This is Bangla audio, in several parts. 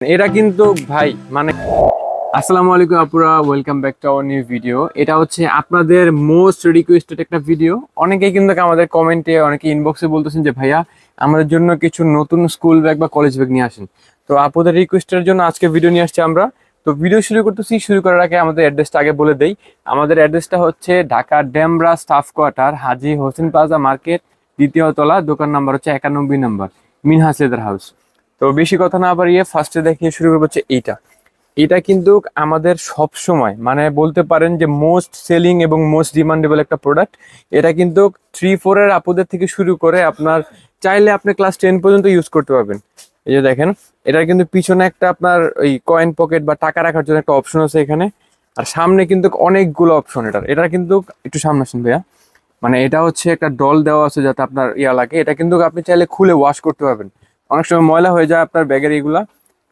এটা কিন্তু ভাই মানে আসসালামু আলাইকুম আপুরা welcome back to our new video এটা হচ্ছে আপনাদের মোস্ট রিকোয়েস্টেড একটা ভিডিও অনেকেই কিন্তু আমাদের কমেন্টে অনেকে ইনবক্সে বলতেছেন যে, ভাইয়া, আমাদের জন্য কিছু নতুন স্কুল ব্যাগ বা কলেজ ব্যাগ নিয়ে আসেন। তো আপুদের রিকোয়েস্টের জন্য আজকে ভিডিও নিয়ে আসছি আমরা। তো ভিডিও শুরু করতেছি, শুরু করার আগে আমাদের অ্যাড্রেসটা আগে বলে দেই। আমাদের অ্যাড্রেসটা হচ্ছে Dhaka Demra staff quarter Haji Hossain plaza market দ্বিতীয় তলা, দোকান নাম্বার হচ্ছে একানব্বই নাম্বার মিনহাস লেদার হাউস তো বেশি কথা না বাড়িয়ে ফার্স্টে দেখিয়ে শুরু করব হচ্ছে এইটা। এটা কিন্তু আমাদের সব সময় মানে বলতে পারেন যে মোস্ট সেলিং এবং মোস্ট ডিমান্ডেবল একটা প্রোডাক্ট এটা কিন্তু থ্রি ফোরের আপুদের থেকে শুরু করে আপনার চাইলে আপনি ক্লাস টেন পর্যন্ত ইউজ করতে পারবেন। এই যে দেখেন, এটার কিন্তু পিছনে একটা আপনার ওই কয়েন পকেট বা টাকা রাখার জন্য একটা অপশন আছে এখানে। আর সামনে কিন্তু অনেকগুলো অপশন এটার। এটা কিন্তু একটু সামনে আসুন ভাইয়া। মানে এটা হচ্ছে একটা ডল দেওয়া আছে যাতে আপনার ইয়া লাগে। এটা কিন্তু আপনি চাইলে খুলে ওয়াশ করতে পারবেন। অনেক সময় ময়লা হয়ে যায় আপনার ব্যাগের এগুলা।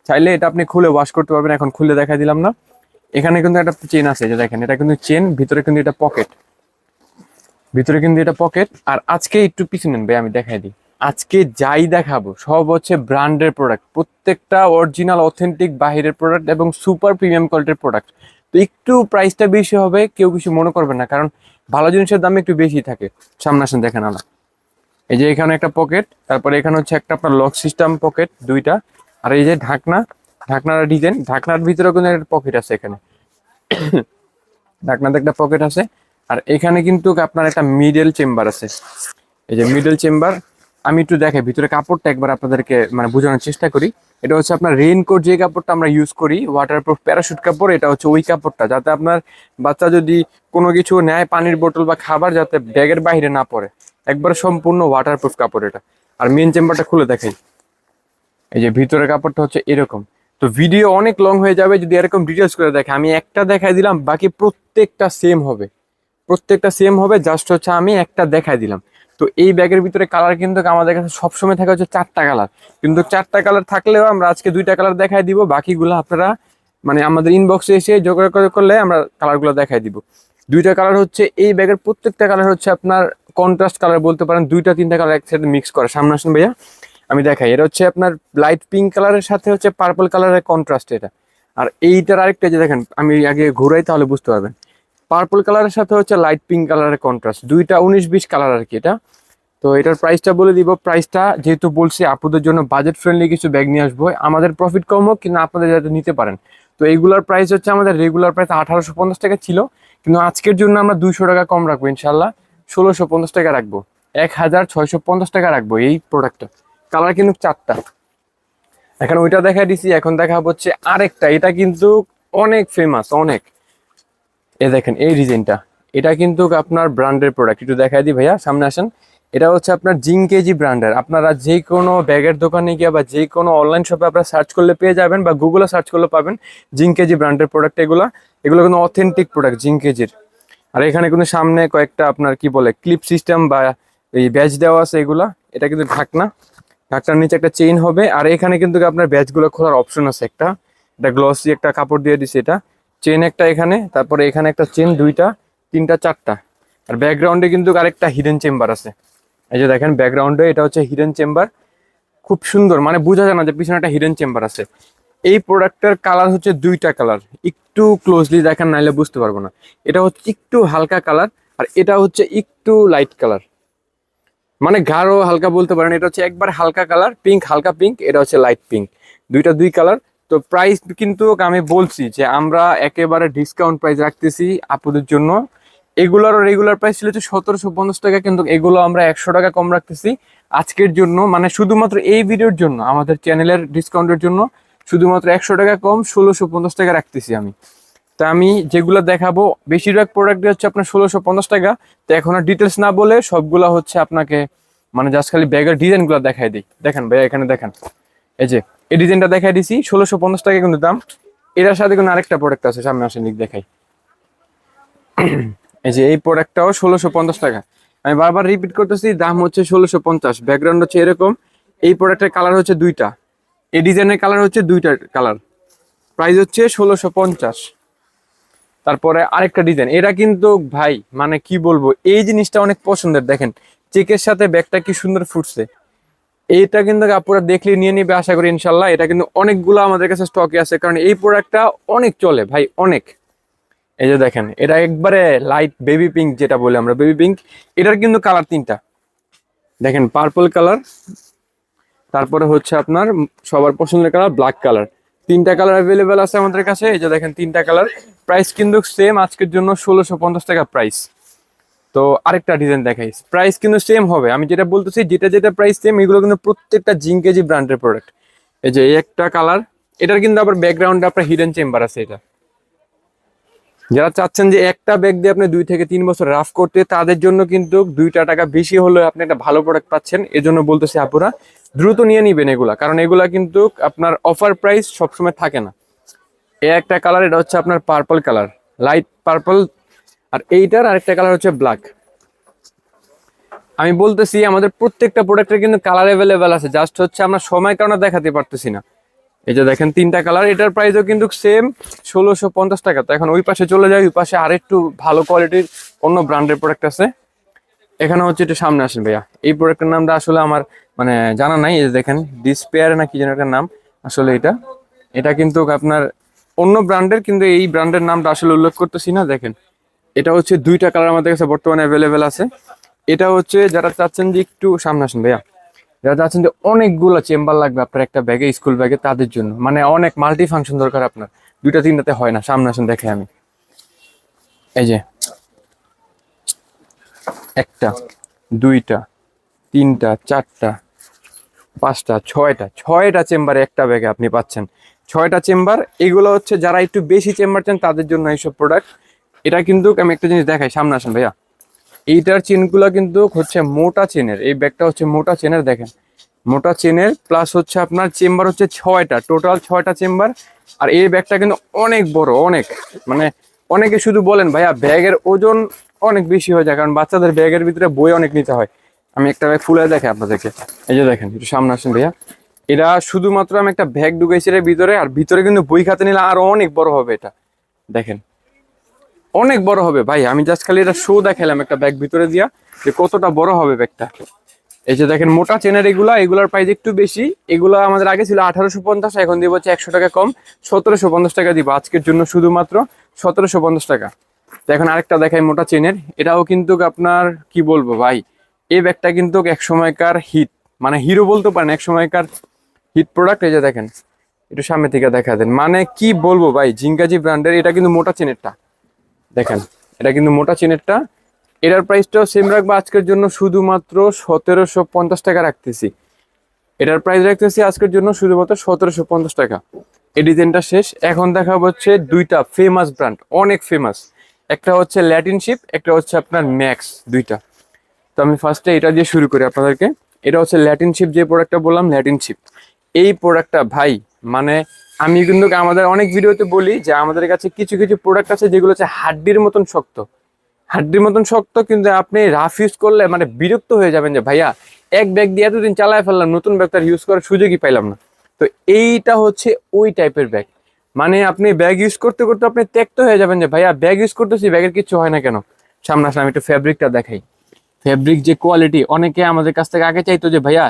চাইলে এটা আপনি খুলে ওয়াশ করতে পারবেন, এখন খুলে দেখা দিলাম না। এখানে কিন্তু একটা চেন আছে যে দেখেন, এটা কিন্তু চেন ভিতরে কিন্তু এটা পকেট ভিতরে কিন্তু এটা পকেট আর আজকে একটু পিছনে ভাই, আমি দেখাই দিই। আজকে যাই দেখাবো, সব হচ্ছে ব্র্যান্ডের প্রোডাক্ট প্রত্যেকটা অরিজিনাল অথেন্টিক বাহিরের প্রোডাক্ট এবং সুপার প্রিমিয়াম কোয়ালিটির প্রোডাক্ট তো একটু প্রাইসটা বেশি হবে, কেউ কিছু মনে করবে না, কারণ ভালো জিনিসের দাম একটু বেশি থাকে। সামনে আসেন, দেখেন আলা এই যে এখানে একটা পকেট তারপরে এখানে হচ্ছে একটা আপনার লক সিস্টেম পকেট দুইটা। আর এই যে ঢাকনা, ঢাকনার ডিজাইন ঢাকনার ভিতরে কিন্তু একটা পকেট আছে এখানে। ঢাকনাতে একটা পকেট আছে। আর এখানে কিন্তু আপনার একটা মিডল চেম্বার আছে। এই যে মিডল চেম্বার আমি একটু দেখাই, ভিতরে কাপড়টা একবার আপনাদেরকে মানে বোঝানোর চেষ্টা করি। এটা হচ্ছে আপনার রেইনকোট যে কাপড়টা আমরা ইউজ করি ওয়াটারপ্রুফ প্যারাশুট কাপড়, এটা হচ্ছে ওই কাপড়টা, যাতে আপনার বাচ্চা যদি কোনো কিছু নেয় পানির বোতল বা খাবার, যাতে ব্যাগের বাইরে না পড়ে। একবার সম্পূর্ণ ওয়াটারপ্রুফ কাপড় এটা। আর মেন চেম্বারটা খুলে দেখাই। এই যে ভিতরের কাপড়টা হচ্ছে এরকম। তো ভিডিও অনেক লং হয়ে যাবে, যদি এরকম ডিটেলস করে দেখে, আমি একটা দেখাই দিলাম, বাকি প্রত্যেকটা সেম হবে। প্রত্যেকটা সেম হবে জাস্ট হচ্ছে আমি একটা দেখাই দিলাম। তো এই ব্যাগের ভিতরে কালার কিন্তু আমাদের কাছে সবসময় থাকে হচ্ছে চারটা কালার কিন্তু চারটা কালার থাকলেও আমরা আজকে দুইটা কালার দেখাই দিব, বাকিগুলো আপনারা মানে আমাদের ইনবক্সে এসে যোগাযোগ করলে আমরা কালারগুলো দেখাই দিব। দুইটা কালার হচ্ছে, এই ব্যাগের প্রত্যেকটা কালার হচ্ছে আপনার কন্ট্রাস্ট কালার বলতে পারেন, দুইটা তিনটা কালার একসাথে মিক্স করে। সামনে আসুন ভাইয়া, আমি দেখাই। এটা হচ্ছে আপনার লাইট পিঙ্ক কালারের সাথে হচ্ছে পার্পল কালারের কন্ট্রাস্ট এটা। আর এইটার আরেকটা যে দেখেন, আমি আগে ঘুরাই তাহলে বুঝতে পারবেন। পার্পল কালারের সাথে হচ্ছে লাইট পিঙ্ক কালারের কন্ট্রাস্ট দুইটা উনিশ বিশ কালার আর কি এটা। তো এটার প্রাইসটা বলে দিব। প্রাইসটা যেহেতু বলছি, আপুদের জন্য বাজেট ফ্রেন্ডলি কিছু ব্যাগ নিয়ে আসব। আমাদের প্রফিট কম হোক কিন্তু আপনাদের যাতে নিতে পারেন। তো এইগুলোর প্রাইস হচ্ছে আমাদের রেগুলার প্রাইস আঠারোশো পঞ্চাশ টাকা ছিল। কিন্তু আজকের জন্য আমরা দুইশো টাকা কম রাখব ইনশাল্লাহ ষোলোশো পঞ্চাশ টাকা রাখব। এক হাজার ছয়শো পঞ্চাশ টাকা রাখব এই প্রোডাক্টটা কালার কিন্তু চারটা। এখন ওইটা দেখা দিছি। এখন দেখা হচ্ছে আরেকটা। এটা কিন্তু অনেক ফেমাস অনেক। এ দেখেন, এই ডিজাইনটা এটা কিন্তু আপনার ব্র্যান্ডের প্রোডাক্ট একটু দেখাই দিই ভাইয়া, সামনে আসেন। এটা হচ্ছে আপনার জিং কেজি ব্র্যান্ডের। আপনারা যে কোনো ব্যাগের দোকানে গিয়ে বা যে কোনো অনলাইন শপে আপনারা সার্চ করলে পেয়ে যাবেন বা গুগলে সার্চ করলে পাবেন জিং কেজি ব্র্যান্ডের প্রোডাক্ট এগুলো। এগুলো কিন্তু অথেন্টিক প্রোডাক্ট জিং কেজির। আর এখানে কিন্তু সামনে কয়েকটা আপনার কি বলে ক্লিপ সিস্টেম বা এই ব্যাচ দেওয়া আছে এগুলা। এটা কিন্তু ঢাকনা। ঢাকনার নিচে একটা চেইন হবে। আর এখানে কিন্তু আপনার ব্যাচগুলো খোলার অপশন আছে একটা। এটা গ্লসি একটা কাপড় দিয়ে দিছে এটা। চেন একটা এখানে, তারপরে এখানে একটা চেন, দুইটা, তিনটা, চারটা। আর ব্যাকগ্রাউন্ডে কিন্তু আরেকটা হিডেন চেম্বার আছে। এই যে দেখেন ব্যাকগ্রাউন্ডে এটা হচ্ছে হিডেন চেম্বার খুব সুন্দর মানে বোঝা যায় না যে পিছনে একটা হিডেন চেম্বার আছে। এই প্রোডাক্টের কালার হচ্ছে দুইটা কালার একটু ক্লোজলি দেখেন, নাইলে বুঝতে পারব না। এটা হচ্ছে একটু হালকা কালার আর এটা হচ্ছে একটু লাইট কালার মানে গাঢ়, হালকা বলতে পারেন, এটা হচ্ছে একবার হালকা কালার পিঙ্ক হালকা পিঙ্ক এটা হচ্ছে লাইট পিঙ্ক দুইটা দুই কালার তো প্রাইস কিন্তু আমি বলছি যে আমরা একেবারে ডিসকাউন্ট প্রাইস রাখতেছি আপুদের জন্য। এগুলোর রেগুলার প্রাইস ছিল হচ্ছে সতেরোশো পঞ্চাশ টাকা, কিন্তু এগুলো আমরা একশো টাকা কম রাখতেছি আজকের জন্য। মানে শুধুমাত্র এই ভিডিওর জন্য, আমাদের চ্যানেলের ডিসকাউন্টের জন্য শুধুমাত্র একশো টাকা কম ষোলোশো পঞ্চাশ টাকা রাখতেছি আমি। তা আমি যেগুলো দেখাবো, বেশিরভাগ প্রোডাক্ট হচ্ছে আপনার ষোলোশো পঞ্চাশ টাকা। তো এখন আর ডিটেলস না বলে সবগুলো হচ্ছে আপনাকে মানে জাস্ট খালি ব্যাগের ডিজাইনগুলো দেখাই দিই। দেখেন ভাইয়া, এখানে দেখেন। এই যে এই ডিজাইনটা দেখাই দিছি, ষোলোশো পঞ্চাশ টাকা কিন্তু দাম। এটার সাথে কিন্তু আরেকটা প্রোডাক্ট আছে, সামনে আসেন, দিক দেখাই। এই যে এই প্রোডাক্টটাও ষোলোশো পঞ্চাশ টাকা। আমি বারবার রিপিট করতেছি, দাম হচ্ছে ষোলোশো পঞ্চাশ ব্যাকগ্রাউন্ড হচ্ছে এরকম। এই প্রোডাক্টের কালার হচ্ছে দুইটা। এই ডিজাইনের কালার হচ্ছে দুইটা কালার প্রাইস হচ্ছে ষোলোশো পঞ্চাশ। তারপরে আরেকটা ডিজাইন এটা কিন্তু, ভাই মানে কি বলব, এই জিনিসটা অনেক পছন্দের। দেখেন চেকের সাথে ব্যাগটা কি সুন্দর ফুটছে। এইটা কিন্তু আপুরা দেখলে নিয়ে নিবে আশা করি ইনশাল্লাহ। এটা কিন্তু অনেকগুলো আমাদের কাছে স্টকে আছে, কারণ এই প্রোডাক্টটা অনেক চলে ভাই, অনেক। এই যে দেখেন, এটা একবারে লাইট বেবি পিঙ্ক যেটা বলি আমরা বেবি পিঙ্ক এটার কিন্তু কালার তিনটা। দেখেন পার্পল কালার তারপরে হচ্ছে আপনার সবার পছন্দের কালার ব্ল্যাক কালার তিনটা কালার অ্যাভেলেবেল আছে আমাদের কাছে, এই যে দেখেন, তিনটা কালার প্রাইস কিন্তু সেম আজকের জন্য ষোলোশো টাকা প্রাইস তো আরেকটা ডিজাইন দেখাই। প্রাইস কিন্তু সেম হবে। আমি যেটা বলতেছি, যেটা যেটা প্রাইস সেম এগুলো কিন্তু প্রত্যেকটা জিঙ্কেজি ব্র্যান্ডের প্রোডাক্ট এই যে একটা কালার এটার কিন্তু আবার ব্যাকগ্রাউন্ডে আপনার হিডেন চেম্বার আছে এটা। যারা চাচ্ছেন যে একটা ব্যাগ দিয়ে আপনি দুই থেকে তিন বছর রাফ করতে, তাদের জন্য কিন্তু দুইটা টাকা বেশি হলেও আপনি একটা ভালো প্রোডাক্ট পাচ্ছেন। এজন্য বলতেছি আপুরা, দ্রুত নিয়ে নিবেন এগুলা। কারণ এগুলা কিন্তু আপনার অফার প্রাইস সবসময় থাকে না। এ একটা কালার এটা হচ্ছে আপনার পার্পল কালার লাইট পার্পল আর এইটার আরেকটা কালার হচ্ছে ব্ল্যাক আমি বলতেছি, আমাদের প্রত্যেকটা প্রোডাক্টের কিন্তু কালার অ্যাভেলেবেল আছে জাস্ট হচ্ছে আমরা সময় কারণে দেখাতে পারতেছি না। এই যে দেখেন, তিনটা কালার এটার প্রাইসও কিন্তু সেম ষোলোশো পঞ্চাশ টাকা। তো এখন ওই পাশে চলে যায় ওই পাশে আরেকটু ভালো কোয়ালিটির অন্য ব্র্যান্ডের প্রোডাক্ট আছে। এখানে হচ্ছে একটু সামনে আসেন ভাইয়া। এই প্রোডাক্টের নামটা আসলে আমার মানে জানা নাই, এই যে দেখেন ডিসপেয়ার না কি যেন একটা নাম, আসলে এটা। এটা কিন্তু আপনার অন্য ব্র্যান্ডের কিন্তু এই ব্র্যান্ডের নামটা আসলে উল্লেখ করতেছি না, দেখেন। এটা হচ্ছে দুইটা কালার আমাদের কাছে বর্তমানে অ্যাভেলেবেল আছে। এটা হচ্ছে যারা চাচ্ছেন যে একটু সামনে আসেন ভাইয়া, যারা চাচ্ছেন যে অনেকগুলো চেম্বার লাগবে আপনার একটা ব্যাগে, স্কুল ব্যাগে, তাদের জন্য। মানে অনেক মাল্টি ফাংশন দরকার আপনার। দুইটা, তিনটাতে হয় না, সামনে আসেন, দেখে আমি। এই যে, একটা, দুইটা, তিনটা, চারটা, পাঁচটা, ছয়টা ছয়টা চেম্বারে একটা ব্যাগে আপনি পাচ্ছেন। ছয়টা চেম্বার, এগুলো হচ্ছে যারা একটু বেশি চেম্বার চান, তাদের জন্য এইসব প্রোডাক্ট এটা কিন্তু আমি একটা জিনিস দেখাই, সামনে আসেন ভাইয়া। এইটার চেনগুলো কিন্তু হচ্ছে মোটা চেনের, এই ব্যাগটা হচ্ছে মোটা চেনের দেখেন। মোটা চেনের প্লাস হচ্ছে আপনার চেম্বার হচ্ছে ছয়টা টোটাল ছয়টা চেম্বার। আর এই ব্যাগটা কিন্তু অনেক বড়, অনেক। মানে অনেকে শুধু বলেন, ভাইয়া, ব্যাগের ওজন অনেক বেশি হয়ে যায়, কারণ বাচ্চাদের ব্যাগের ভিতরে বই অনেক নিতে হয়। আমি একটা ব্যাগ ফুলে দেখে আপনাদেরকে। এই যে দেখেন, একটু সামনে আসেন ভাইয়া। এটা শুধুমাত্র আমি একটা ব্যাগ ঢুকেছি এর ভিতরে, আর ভিতরে কিন্তু বই খাতে নিলে আরও অনেক বড় হবে এটা। দেখেন অনেক বড় হবে। ভাই, আমি জাস্ট খালি এটা শো দেখালাম একটা ব্যাগ ভিতরে দিয়া যে কতটা বড় হবে ব্যাগটা এই যে দেখেন, মোটা চেনের এগুলা, এগুলার প্রাইস একটু বেশি। এগুলো আমাদের আগে ছিল আঠারোশো পঞ্চাশ, এখন দিব হচ্ছে একশো টাকা কম। সতেরোশো পঞ্চাশ টাকা দিব। আজকের জন্য শুধুমাত্র সতেরোশো পঞ্চাশ টাকা। তো এখন আরেকটা দেখাই মোটা চেনের এটাও কিন্তু আপনার, কি বলব ভাই, এই ব্যাগটা কিন্তু এক সময়কার হিট মানে হিরো বলতে পারেন, এক সময়কার হিট প্রোডাক্ট এই যে দেখেন, একটু সামনে থেকে দেখা দেন। মানে কি বলব ভাই জিঙ্কাজি ব্র্যান্ডের এটা কিন্তু মোটা চেনেরটা দেখেন, এটা কিন্তু মোটা চেনেরটা। এটার প্রাইসটাও সেম রাখব। আজকের জন্য শুধুমাত্র সতেরোশো পঞ্চাশ টাকা রাখতেছি। এটার প্রাইস রাখতেছি আজকের জন্য শুধুমাত্র সতেরোশো পঞ্চাশ টাকা। এই ডিজাইনটা শেষ। এখন দেখা হচ্ছে দুইটা ফেমাস ব্র্যান্ড অনেক ফেমাস একটা হচ্ছে ল্যাটিনশিপ একটা হচ্ছে আপনার ম্যাক্স দুইটা। তো আমি ফার্স্টে এটা দিয়ে শুরু করি আপনাদেরকে। এটা হচ্ছে ল্যাটিনশিপ যে প্রোডাক্টটা বললাম ল্যাটিনশিপ এই প্রোডাক্টটা ভাই মানে আমি কিন্তু আমাদের অনেক ভিডিওতে বলি যে আমাদের কাছে কিছু কিছু প্রোডাক্ট আছে যেগুলো হচ্ছে হাড্ডির মতন শক্ত। হাড্ডির মতন শক্ত কিন্তু আপনি রাফ ইউজ করলে মানে বিরক্ত হয়ে যাবেন যে, ভাইয়া, এক ব্যাগ দিয়ে এতদিন চালায় ফেললাম, নতুন ব্যাগ তার ইউজ করার সুযোগই পাইলাম না। তো এইটা হচ্ছে ওই টাইপের ব্যাগ মানে আপনি ব্যাগ ইউজ করতে করতে আপনি ত্যক্ত হয়ে যাবেন যে, ভাইয়া ব্যাগ ইউজ করতেছি ব্যাগের কিছু হয় না কেন? সামনে আসলে আমি একটু ফ্যাব্রিকটা দেখাই। ফ্যাব্রিক যে কোয়ালিটি অনেকে আমাদের কাছ থেকে আগে চাইতো যে, ভাইয়া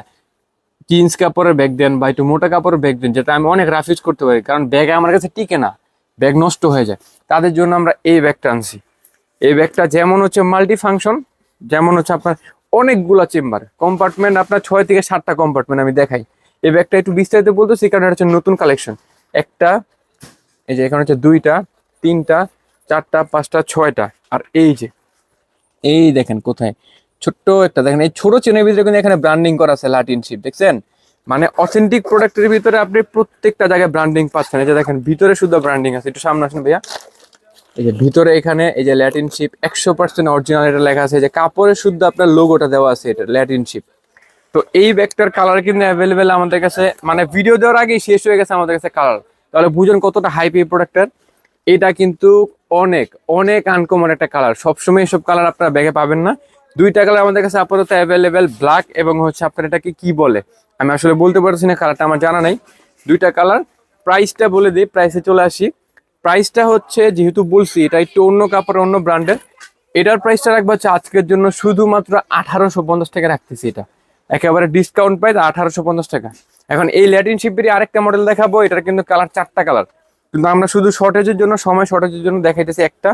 জিন্স কাপড়ের ব্যাগ দেন বা একটু মোটা কাপড়ের ব্যাগ দেন, যেটা আমি অনেক রাফ ইউজ করতে পারি। কারণ ব্যাগ আমার কাছে টিকে না ব্যাগ নষ্ট হয়ে যায়। তাদের জন্য আমরা এই ব্যাগটা আনছি। এই ব্যাগটা যেমন হচ্ছে মাল্টি ফাংশন যেমন হচ্ছে আপনার অনেকগুলা চেম্বার কম্পার্টমেন্ট আপনার ছয় থেকে সাতটা কম্পার্টমেন্ট আমি দেখাই। এই ব্যাগটা একটু বিস্তারিত বলতেছি, কারণ এটা হচ্ছে নতুন কালেকশন একটা, এই যে এখানে হচ্ছে দুইটা, তিনটা, চারটা, পাঁচটা, ছয়টা। আর এই যে, এই দেখেন কোথায়। ছোট্ট একটা, দেখেন এই ছোট চেনের ভিতরে কিন্তু এখানে ব্র্যান্ডিং করা আছে লাটিনশিপ দেখছেন? মানে অথেন্টিক প্রোডাক্টের ভিতরে আপনি প্রত্যেকটা জায়গায় ব্র্যান্ডিং পাচ্ছেন। এই যে দেখেন, ভিতরে শুধু ব্র্যান্ডিং আছে। একটু সামনে আসুন ভাইয়া। এই যে ভিতরে এখানে, এই যে ল্যাটিনশিপ একশো পার্সেন্ট অরিজিনাল এটা লেখা আছে। যে কাপড়ে শুদ্ধ আপনার লোগোটা দেওয়া আছে এটা ল্যাটিনশিপ তো এই ব্যাগটার কালার কিন্তু অ্যাভেলেবেল আমাদের কাছে মানে ভিডিও দেওয়ার আগেই শেষ হয়ে গেছে আমাদের কাছে কালার তাহলে বুঝুন কতটা হাইপ এই প্রোডাক্টের এটা কিন্তু অনেক অনেক আনকমন একটা কালার সবসময় এসব কালার আপনারা ব্যাগে পাবেন না। দুইটা কালার আমাদের কাছে আপাতত অ্যাভেলেবেল ব্ল্যাক এবং হচ্ছে আপনার এটাকে কি বলে? আমি আসলে বলতে পারছি না কালারটা আমার জানা নাই। দুইটা কালার প্রাইসটা বলে দিই প্রাইসে চলে আসি। প্রাইসটা হচ্ছে, যেহেতু বলছি, এটা একটু অন্য কাপড় অন্য ব্র্যান্ডের এটার প্রাইসটা রাখব হচ্ছে আজকের জন্য শুধুমাত্র আঠারোশো পঞ্চাশ টাকা রাখতেছি এটা। একেবারে ডিসকাউন্ট প্রাইস আঠারোশো পঞ্চাশ টাকা। এখন এই ল্যাটিন শিপেরই আরেকটা মডেল দেখাবো, এটার কিন্তু কালার চারটা কালার কিন্তু আমরা শুধু শর্টেজের জন্য, সময় শর্টেজের জন্য দেখাইতেছি একটা।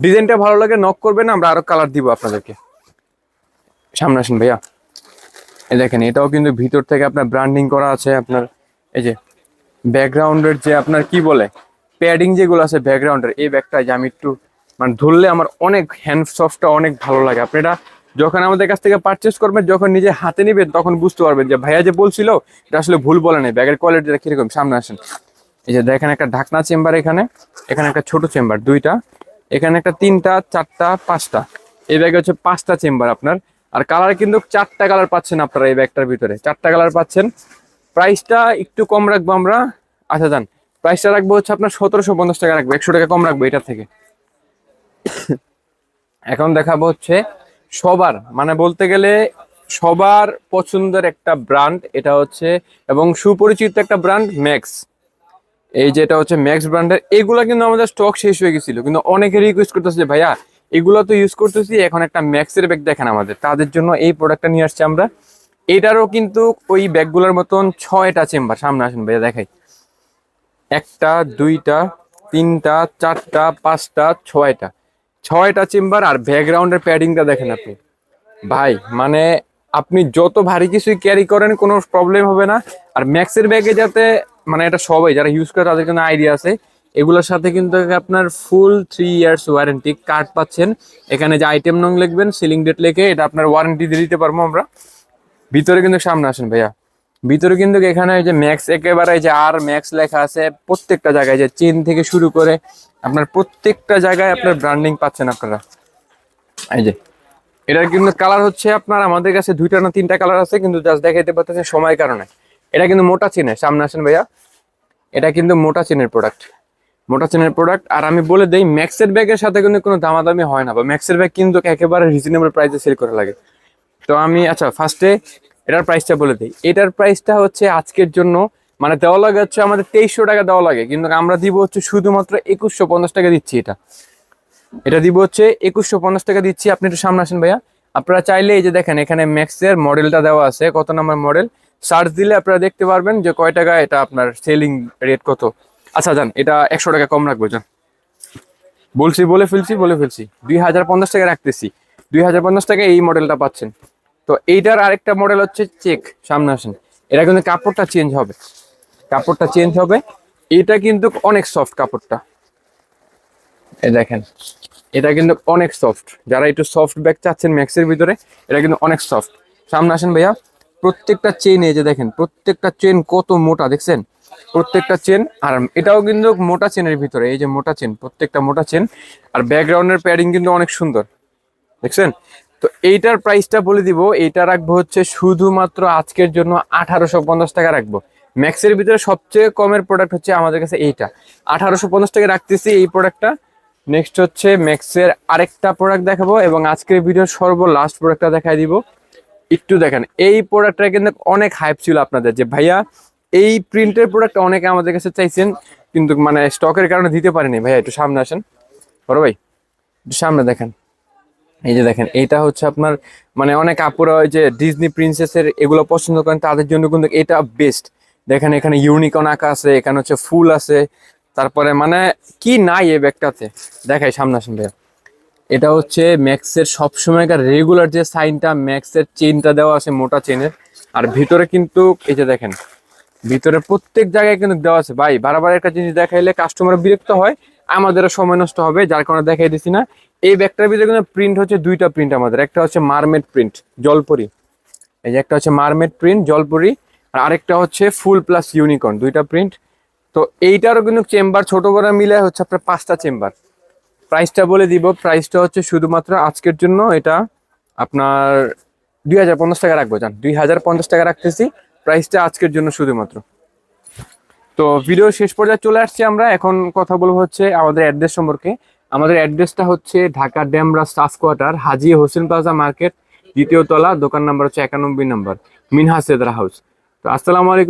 ডিজাইনটা ভালো লাগে নক করবেন, আমরা আরও কালার দিব আপনাদেরকে। সামনে আসেন ভাইয়া। এই দেখেন, এটাও কিন্তু ভিতর থেকে আপনার ব্র্যান্ডিং করা আছে, আপনার এই যে ব্যাকগ্রাউন্ডের যে আপনার কি বলে প্যাডিং যেগুলো আছে ব্যাকগ্রাউন্ডের এই ব্যাগটা যে আমি একটু মানে ধরলে আমার অনেক হ্যান্ড সফটটা অনেক ভালো লাগে। আপনি এটা যখন আমাদের কাছ থেকে পারচেস করবেন, যখন নিজে হাতে নেবেন, তখন বুঝতে পারবেন যে ভাইয়া যে বলছিল, এটা আসলে ভুল বলে নেই। ব্যাগের কোয়ালিটিটা কীরকম? সামনে আসেন। এই যে দেখেন একটা ঢাকনা চেম্বার এখানে এখানে একটা ছোট চেম্বার দুইটা। এখানে একটা তিনটা, চারটা, পাঁচটা। এই ব্যাগে হচ্ছে পাঁচটা চেম্বার আপনার। আর কালার কিন্তু চারটা কালার পাচ্ছেন আপনারা এই ব্যাগটার ভিতরে। চারটা কালার পাচ্ছেন। প্রাইসটা একটু কম রাখব আমরা। আচ্ছা যান প্রাইসটা রাখব হচ্ছে আপনার সতেরোশো পঞ্চাশ টাকা রাখব। একশো টাকা কম রাখব এটার থেকে। এখন দেখাবো হচ্ছে সবার মানে বলতে গেলে সবার পছন্দের একটা ব্র্যান্ড এটা হচ্ছে এবং সুপরিচিত একটা ব্র্যান্ড ম্যাক্স এই যেটা হচ্ছে ম্যাক্স ব্র্যান্ডের এগুলা কিন্তু আমাদের স্টক শেষ হয়ে গেছিল। কিন্তু অনেকে রিকোয়েস্ট করতেছে যে, ভাইয়া এগুলো তো ইউজ করতেছি, এখন একটা ম্যাক্সের ব্যাগ দেখেন আমাদের। তাদের জন্য এই প্রোডাক্টটা নিয়ে আসছি আমরা। এটারও কিন্তু ওই ব্যাগগুলোর মতন ছয়টা চেম্বার সামনে আসেন ভাইয়া, দেখাই। একটা, দুইটা, তিনটা, চারটা, পাঁচটা, ছয়টা। ছয়টা চেম্বার আর ব্যাকগ্রাউন্ডের প্যাডিংটা দেখেন আপনি। ভাই মানে আপনি যত ভারী কিছুই ক্যারি করেন, কোনো প্রবলেম হবে না। আর ম্যাক্সের ব্যাগে যাতে মানে এটা সবাই যারা ইউজ করে, তাদের কিন্তু আইডিয়া আছে। এগুলোর সাথে কিন্তু আপনার full three years warranty card পাচ্ছেন। এখানে যে আইটেম নং লিখবেন সিলিং ডেট লিখে এটা আপনার ওয়ারেন্টি দিয়ে দিতে পারব আমরা। ভিতরে কিন্তু সামনে আসেন ভাইয়া। ভিতরে কিন্তু এখানে যে ম্যাক্স একেবারে যে আর ম্যাক্স লেখা আছে, প্রত্যেকটা জায়গায় যে চেন থেকে শুরু করে আপনার প্রত্যেকটা জায়গায় আপনার ব্র্যান্ডিং পাচ্ছেন আপনারা। এই যে, এটার কিন্তু কালার হচ্ছে আপনার আমাদের কাছে দুইটা না তিনটা কালার আছে, কিন্তু জাস্ট দেখাইতে পারতেছে সময় কারণে। এটা কিন্তু মোটা চেনের সামনে আসেন ভাইয়া। এটা কিন্তু মোটা চেনের প্রোডাক্ট মোটা চেনের প্রোডাক্ট আর আমি বলে দেই, ম্যাক্সের ব্যাগের সাথে কিন্তু কোনো দামাদামি হয় না, বা ম্যাক্সের ব্যাগ কিন্তু একেবারে রিজনেবল প্রাইসে সেল করা লাগে। তো আমি আচ্ছা ফার্স্টে এটার প্রাইসটা বলে দিই। এটার প্রাইসটা হচ্ছে আজকের জন্য মানে দেওয়া লাগে হচ্ছে আমাদের তেইশশো টাকা দেওয়া লাগে, কিন্তু আমরা দিব হচ্ছে শুধুমাত্র একুশশো পঞ্চাশ টাকা দিচ্ছি এটা। এটা দিব হচ্ছে একুশশো পঞ্চাশ টাকা দিচ্ছি, আপনি একটু সামনে আসেন ভাইয়া। আপনারা চাইলে এই যে দেখেন, এখানে ম্যাক্সের মডেলটা দেওয়া আছে, কত নাম্বার মডেল সার্চ দিলে আপনারা দেখতে পারবেন যে কয় টাকা এটা আপনার সেলিং রেট কত। আচ্ছা যান এটা একশো টাকা কম রাখব যান বলছি, বলে ফেলছি বলে ফেলছি। দুই হাজার পঞ্চাশ টাকা রাখতেছি। দুই হাজার পঞ্চাশ টাকা এই মডেলটা পাচ্ছেন। তো এইটার আরেকটা মডেল হচ্ছে চেক সামনে আসেন। এটা কিন্তু কাপড়টা চেঞ্জ হবে। কাপড়টা চেঞ্জ হবে। এটা কিন্তু অনেক সফট কাপড়টা। এই দেখেন, এটা কিন্তু অনেক সফট যারা একটু সফট ব্যাগ চাচ্ছেন ম্যাক্সের ভিতরে, এটা কিন্তু অনেক সফট সামনে আসেন ভাইয়া, প্রত্যেকটা চেন এই যে দেখেন, প্রত্যেকটা চেন কত মোটা, দেখছেন? প্রত্যেকটা চেন আর এটাও কিন্তু মোটা চেনের ভিতরে, এই যে মোটা চেন প্রত্যেকটা মোটা চেন আর ব্যাকগ্রাউন্ডের প্যাডিং কিন্তু অনেক সুন্দর, দেখছেন? তো এইটার প্রাইসটা বলে দিব, এইটা রাখব হচ্ছে শুধুমাত্র আজকের জন্য আঠারোশো পঞ্চাশ টাকা রাখব। ম্যাক্সের ভিতরে সবচেয়ে কমের প্রোডাক্ট হচ্ছে আমাদের কাছে এইটা। আঠারোশো পঞ্চাশ টাকা রাখতেছি এই প্রোডাক্টটা নেক্সট হচ্ছে ম্যাক্সের আরেকটা প্রোডাক্ট দেখাবো, এবং আজকের ভিডিওর সর্ব লাস্ট প্রোডাক্টটা দেখাই দিব। একটু দেখেন, এই প্রোডাক্টটা কিন্তু অনেক হাইপ ছিল আপনাদের, যে ভাইয়া এই প্রিন্টের প্রোডাক্ট অনেকে আমাদের কাছে চাইছেন, কিন্তু মানে স্টকের কারণে দিতে পারিনি। ভাইয়া, একটু সামনে আসেন। বড় ভাই, একটু সামনে দেখেন। এই যে দেখেন, এটা হচ্ছে আপনার মানে অনেক আপুরা ওই যে ডিজনি প্রিন্সেসের এগুলো পছন্দ করেন, তাদের জন্য কিন্তু এটা বেস্ট দেখেন, এখানে ইউনিকন আঁকা আছে, এখানে হচ্ছে ফুল আছে। তারপরে মানে কি নাই এই ব্যাগটাতে? দেখাই, সামনে আসেন ভাইয়া। এটা হচ্ছে ম্যাক্সের সবসময়কার রেগুলার যে সাইনটা ম্যাক্সের চেনটা দেওয়া আছে, মোটা চেনের আর ভিতরে কিন্তু, এই যে দেখেন ভিতরে প্রত্যেক জায়গায় কিন্তু দেওয়া আছে। ভাই, বারবার একটা জিনিস দেখাইলে কাস্টমার বিরক্ত হয়, আমাদেরও সময় নষ্ট হবে, যার কারণে দেখাই দিছি না। এই ব্যাগটার ভিতরে কিন্তু প্রিন্ট হচ্ছে দুইটা প্রিন্ট আমাদের। একটা হচ্ছে মারমেড প্রিন্ট জলপরি। এই যে একটা হচ্ছে মারমেড প্রিন্ট জলপরি, আর আরেকটা হচ্ছে ফুল প্লাস ইউনিকর্ন দুইটা প্রিন্ট তো এইটারও কিন্তু চেম্বার ছোট করে মিলে হচ্ছে আপনার পাঁচটা চেম্বার প্রাইসটা বলে দিব প্রাইসটা হচ্ছে শুধুমাত্র আজকের জন্য এটা আপনার দুই হাজার পঞ্চাশ টাকা রাখব, জান। দুই হাজার পঞ্চাশ টাকা রাখতেছি। প্রাইসটা আজকের জন্য শুধুমাত্র। তো ভিডিও শেষ পর্যায়ে চলে আসছি আমরা। এখন কথা বলব হচ্ছে আমাদের অ্যাড্রেস সম্পর্কে। আমাদের অ্যাড্রেসটা হচ্ছে Dhaka Demra staff quarter, Haji Hossain plaza market, দ্বিতীয় তলা, দোকান নাম্বার হচ্ছে একানব্বই নাম্বার, মিনহা সেদরা হাউস। তো আসসালামু আলাইকুম।